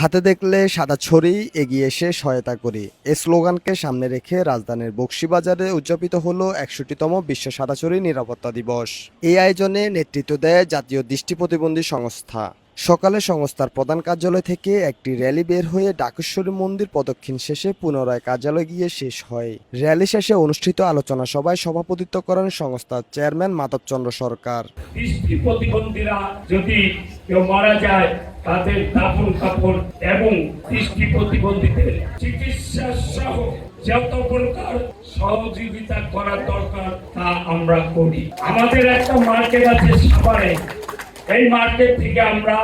হাতে দেখলে সাদা ছড়ি, এগিয়ে এসে সহায়তা করি। এ স্লোগানকে সামনে রেখে রাজধানীর বক্সিবাজারে উদযাপিত হলো একষট্টিতম বিশ্ব সাদাছড়ি নিরাপত্তা দিবস। এই আয়োজনে নেতৃত্ব দেয় জাতীয় দৃষ্টি প্রতিবন্ধী সংস্থা। সকালে সংস্থার প্রধান কার্যালয় থেকে একটি র্যালি বের হয়ে ডাকেশ্বরী মন্দির প্রদক্ষিণ শেষে পুনরায় কার্যালয়ে গিয়ে শেষ হয়। র্যালি শেষে অনুষ্ঠিত আলোচনা সভায় সভাপতিত্ব করেন সংস্থার চেয়ারম্যান মাধবচন্দ্র সরকার। যদি কেউ মারা যায় তাদের দাফন কাপড় এবং দৃষ্টি প্রতিবন্ধীদের চিকিৎসা সহ যত প্রকার সহযোগিতা করা দরকার তা আমরা করি। আমাদের একটা মার্কেট আছে সাভারে। এই মার্কেট থেকে আমরা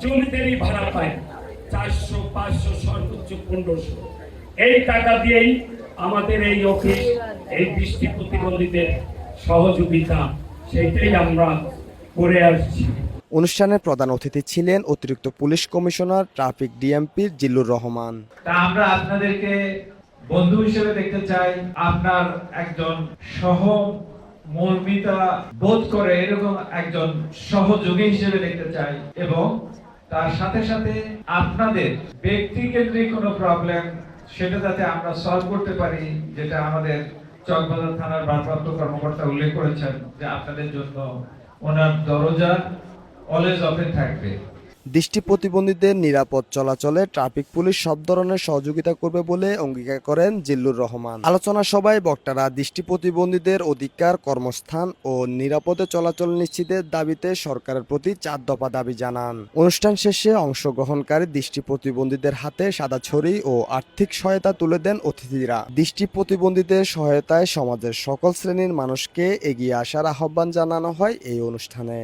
জমিদেরই ভাড়া পাই চারশো, পাঁচশো, সর্বোচ্চ পনেরোশো। এই টাকা দিয়েই আমাদের এই অফিস, এই দৃষ্টি প্রতিবন্ধীদের সহযোগিতা সেটাই আমরা করে আসছি। অনুষ্ঠানে প্রধান অতিথি ছিলেন অতিরিক্ত পুলিশ কমিশনার ট্রাফিক ডিএমপির জিল্লুর রহমান। আমরা আপনাদেরকে বন্ধু হিসেবে দেখতে চাই। আপনার একজন সহ মর্মিতা বোধ করে এরকম একজন সহযোগী হিসেবে দেখতে চাই এবং তার সাথে সাথে আপনাদের ব্যক্তিকেন্দ্রিক কোনো প্রবলেম সেটা যাতে আমরা সলভ করতে পারি, যেটা আমাদের চকবাজার থানার ভারপ্রাপ্ত কর্মকর্তা উল্লেখ করেছেন যে আপনাদের জন্য ওনার দরজা অলওয়েজ ওপেন থাকবে। দৃষ্টি প্রতিবন্ধীদের নিরাপদ চলাচলে ট্রাফিক পুলিশ সব ধরনের সহযোগিতা করবে বলে অঙ্গীকার করেন জিল্লুর রহমান। আলোচনা সভায় বক্তারা দৃষ্টি প্রতিবন্ধীদের অধিকার, কর্মস্থান ও নিরাপদে চলাচল নিশ্চিতের দাবিতে সরকারের প্রতি চার দফা দাবি জানান। অনুষ্ঠান শেষে অংশগ্রহণকারী দৃষ্টি প্রতিবন্ধীদের হাতে সাদা ছড়ি ও আর্থিক সহায়তা তুলে দেন অতিথিরা। দৃষ্টি প্রতিবন্ধীদের সহায়তায় সমাজের সকল শ্রেণির মানুষকে এগিয়ে আসার আহ্বান জানানো হয় এই অনুষ্ঠানে।